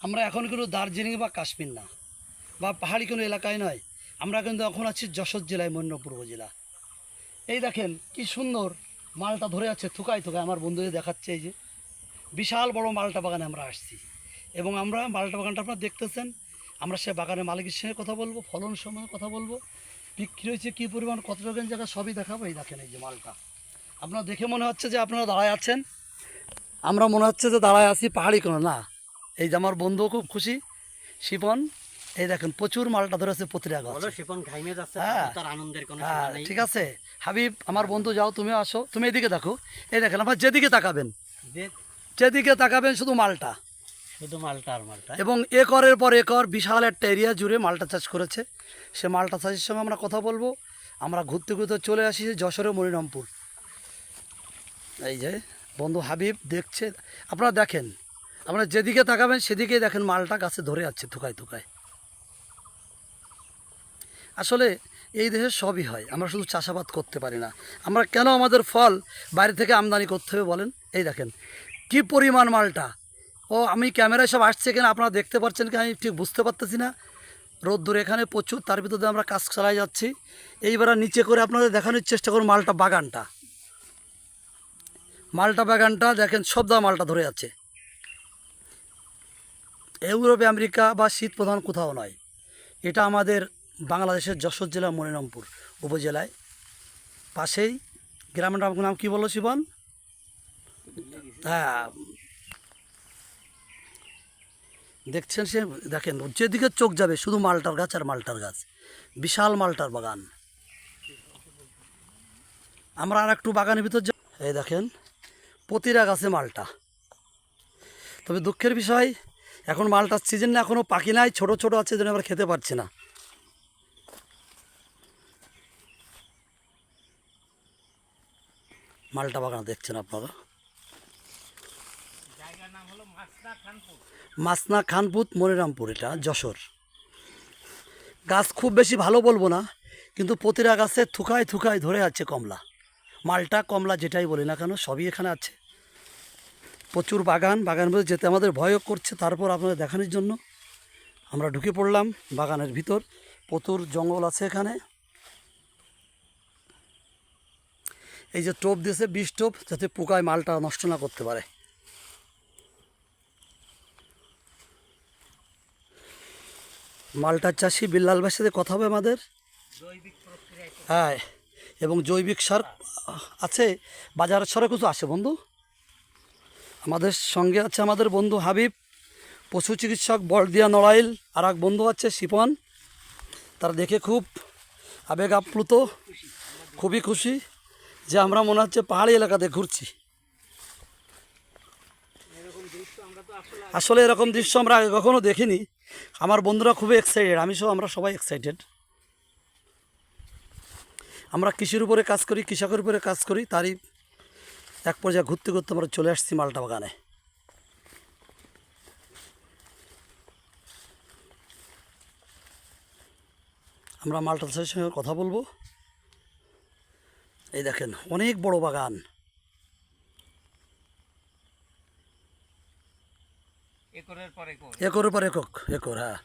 আমরা এখন কিন্তু দার্জিলিং বা কাশ্মীর না, বা পাহাড়ি কোনো এলাকায় নয়। আমরা কিন্তু এখন আছি যশোর জেলায় মন্যপূর্ব জেলা এই দেখেন কি সুন্দর মালটা ধরে আছে, থুকায় থুকায় আমার বন্ধুদের দেখাচ্ছে এই যে। বিশাল বড় মালটা বাগানে আমরা আসছি। এবং আমরা মালটা বাগানটা আপনারা দেখতেছেন, আমরা সে বাগানের মালিকের সঙ্গে কথা বলব, ফলন সময় কথা বলব, বিক্রি হয়েছে কী পরিমাণ, কত টাকা জায়গা সবই দেখাবো, এই দেখেন এই যে মালটা। আপনারা দেখে মনে হচ্ছে যে আপনারা দাঁড়ায় আছেন। আমরা মনে হচ্ছে যে দাঁড়ায় আছি পাহাড়ি কোনো, না। এই যে আমার বন্ধু খুব খুশি শিপন। এই দেখেন প্রচুর মালটা ধরেছে যাচ্ছে হ্যাঁ। হ্যাঁ ঠিক আছে। হাবিব আমার বন্ধু যাও তুমি আসো। তুমি এদিকে দেখো। এই দেখেন আমার যেদিকে তাকাবেন যেদিকে তাকাবেন শুধু মালটা। শুধু মালটা আর মালটা। এবং একরের পর একর বিশাল একটা এরিয়া জুড়ে মালটা চাষ করেছে। সে মালটা চাষের সঙ্গে আমরা কথা বলব। আমরা ঘুরতে ঘুরতে চলে আসি যশোরে মনিরামপুর। এই যে বন্ধু হাবিব দেখছে। আপনারা দেখেন আপনারা যেদিকে তাকাবেন, সেদিকেই দেখেন মালটা গাছে ধরে যাচ্ছে থুকায় থুকায়। আসলে এই দেশে সবই হয়, আমরা শুধু চাষাবাদ করতে পারি না। আমরা কেন আমাদের ফল বাইরে থেকে আমদানি করতে হবে বলেন? এই দেখেন, কি পরিমাণ মালটা? ও, আমি ক্যামেরায় সব আসছে কিনা আপনারা দেখতে পাচ্ছেন কি আমি ঠিক বুঝতে পারতেছি না। রোদ্দুর এখানে প্রচুর, তার ভিতরে আমরা কাজ চালাই যাচ্ছি। এইবার নিচে করে আপনাদের দেখানোর চেষ্টা করুন মালটা বাগানটা। মালটা বাগানটা, দেখেন সব দা মালটা ধরে আছে। ইউরোপে, আমেরিকা বা শীত প্রধান কোথাও নয়। এটা আমাদের বাংলাদেশের যশোর জেলা মনিরামপুর উপজেলায়। পাশেই গ্রামের নাম নাম কী বলল শিবন? হ্যাঁ। দেখছেন সে? দেখেন, যেদিকে চোখ যাবে, শুধু মালটার গাছ আর মালটার গাছ। বিশাল মালটার বাগান। আমরা আর একটু বাগানের ভিতর এই দেখেন প্রতিটা গাছে মালটা। তবে দুঃখের বিষয় এখন মালটার সিজন না এখনও পাখি নাই, ছোট ছোট আছে, যেন আমরা খেতে পারছি না। মালটা বাগান দেখছেন আপনারা? মাসনা খানপুত মনিরামপুর, এটা যশোর। গাছ খুব বেশি ভালো বলব না, কিন্তু প্রতিটা গাছে থুকায় থুকায় ধরে আছে কমলা। মালটা কমলা যেটাই বলি না কেন, সবই এখানে আছে। প্রচুর বাগান, বাগানের মধ্যে যেতে আমাদের ভয়ও করছে, তারপর আপনাদের দেখানোর জন্য। আমরা ঢুকে পড়লাম বাগানের ভিতর, প্রচুর জঙ্গল আছে এখানে। এই যে টোপ দিয়েছে, বিষ টোপ, যাতে পোকায় মালটা নষ্ট না করতে পারে। মালটার চাষি বিল্লাল ভাইয়ের সাথে কথা হবে আমাদের। হ্যাঁ এবং জৈবিক সার আছে বাজারের সারও কিছু আছে বন্ধু? আমাদের সঙ্গে আছে আমাদের বন্ধু হাবিব, পশু চিকিৎসক বলদিয়া নড়াইল, আর এক বন্ধু আছে শিপন। তারা দেখে খুব আবেগ আপ্লুত, খুবই খুশি যে আমরা মনে হচ্ছে পাহাড়ি এলাকাতে ঘুরছি। আসলে এরকম দৃশ্য আমরা আগে কখনো দেখিনি। আমার বন্ধুরা খুবই এক্সাইটেড আমি সহ আমরা সবাই এক্সাইটেড আমরা কৃষির উপরে কাজ করি, কৃষকের উপরে কাজ করি, তারই এক পর্যায়ে ঘুরতে ঘুরতে আমরা চলে আসছি মালটা বাগানে। আমরা মালটা চাষের সঙ্গে কথা বলব। এই দেখেন অনেক বড় বাগান। একরের পর একর একরের পর একক একর হ্যাঁ।